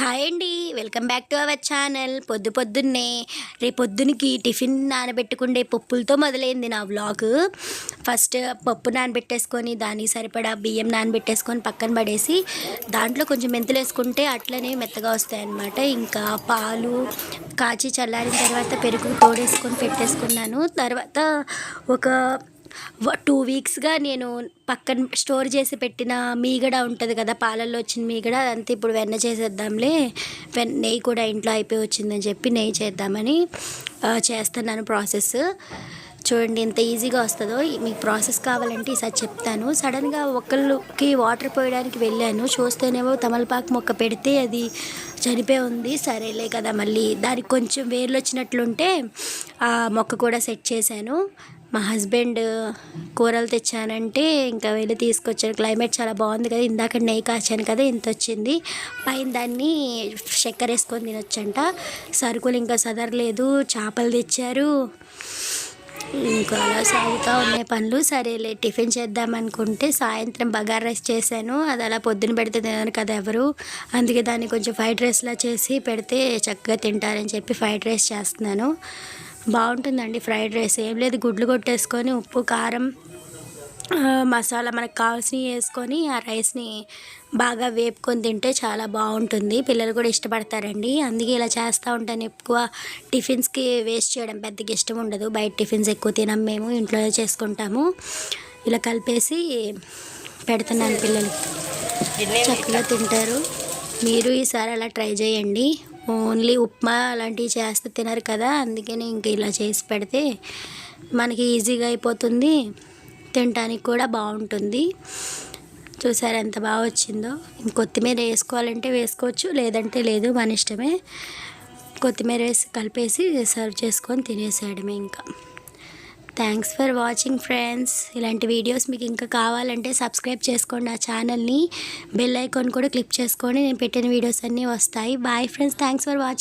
Hi అండి. Welcome back to our channel. పొద్దు పొద్దున్నే రేపు పొద్దునకి టిఫిన్ నానబెట్టుకుండే పప్పులతో మొదలైంది నా వ్లాగ్. ఫస్ట్ పప్పు నానబెట్టేసుకొని దానికి సరిపడా బియ్యం నానబెట్టేసుకొని పక్కన పడేసి దాంట్లో కొంచెం మెంతులు వేసుకుంటే అట్లనే మెత్తగా వస్తాయన్నమాట. ఇంకా పాలు కాచి చల్లారిన తర్వాత పెరుగు తోడేసుకొని పెట్టేసుకున్నాను. తర్వాత ఒక టూ వీక్స్గా నేను పక్కన స్టోర్ చేసి పెట్టిన మీగడ ఉంటుంది కదా పాలల్లో వచ్చిన మీగడ అంతా ఇప్పుడు వెన్న చేసేద్దాంలే. వెన్ నెయ్యి కూడా ఇంట్లో అయిపోయి వచ్చిందని చెప్పి నెయ్యి చేద్దామని చేస్తున్నాను ప్రాసెస్ చూడండి ఎంత ఈజీగా వస్తుందో. మీకు ప్రాసెస్ కావాలంటే ఈసారి చెప్తాను. సడన్గా ఒకళ్ళకి వాటర్ పోయడానికి వెళ్ళాను. చూస్తేనేమో తమలపాకు మొక్క పెడితే అది చనిపోయి ఉంది. సరేలే కదా మళ్ళీ. దానికి కొంచెం వేర్లు వచ్చినట్లుంటే ఆ మొక్క కూడా సెట్ చేశాను. మా హస్బెండ్ కూరలు తెచ్చానంటే ఇంకా వెళ్ళి తీసుకొచ్చాను క్లైమేట్ చాలా బాగుంది కదా ఇందాక నెయ్యి కాచాను కదా ఇంత వచ్చింది. పైన దాన్ని చక్కెర వేసుకొని తినొచ్చంట. సరుకులు ఇంకా సదరలేదు చేపలు తెచ్చారు. ఇంకా అలా సాగుతూ ఉన్నాయి పనులు. సరేలే టిఫిన్ చేద్దాం అనుకుంటే సాయంత్రం బగార్ రైస్ చేశాను. అది అలా పొద్దున పెడితే తినరు కదా ఎవరు. అందుకే దాన్ని కొంచెం ఫ్రైడ్ రైస్లా చేసి పెడితే చక్కగా తింటారని చెప్పి ఫ్రైడ్ రైస్ చేస్తున్నాను. బాగుంటుందండి ఫ్రైడ్ రైస్. ఏం లేదు గుడ్లు కొట్టేసుకొని ఉప్పు కారం మసాలా మనకు కావాల్సినవి వేసుకొని ఆ రైస్ని బాగా వేపుకొని తింటే చాలా బాగుంటుంది. పిల్లలు కూడా ఇష్టపడతారండి. అందుకే ఇలా చేస్తూ ఉంటాను. ఎక్కువ టిఫిన్స్కి వేస్ట్ చేయడం పెద్దగా ఇష్టం ఉండదు. బయట టిఫిన్స్ ఎక్కువ తినం మేము ఇంట్లో చేసుకుంటాము. ఇలా కలిపేసి పెడుతున్నాను పిల్లలకి చక్కగా తింటారు. మీరు ఈసారి అలా ట్రై చేయండి. ఓన్లీ ఉప్మా అలాంటివి చేస్తే తినరు కదా అందుకని ఇంక ఇలా చేసి పెడితే మనకి ఈజీగా అయిపోతుంది. తినడానికి కూడా బాగుంటుంది. చూసారు ఎంత బాగా వచ్చిందో? ఇంక కొత్తిమీర వేసుకోవాలంటే వేసుకోవచ్చు లేదంటే లేదు మన ఇష్టమే. కొత్తిమీర వేసి కలిపేసి సర్వ్ చేసుకొని తినేసేయడమే ఇంకా. థ్యాంక్స్ ఫర్ వాచింగ్ ఫ్రెండ్స్ ఇలాంటి వీడియోస్ మీకు ఇంకా కావాలంటే సబ్స్క్రైబ్ చేసుకోండి ఆ ఛానల్ని బెల్ ఐకాన్ కూడా క్లిక్ చేసుకోండి నేను పెట్టిన వీడియోస్ అన్నీ వస్తాయి. Bye friends thanks for watching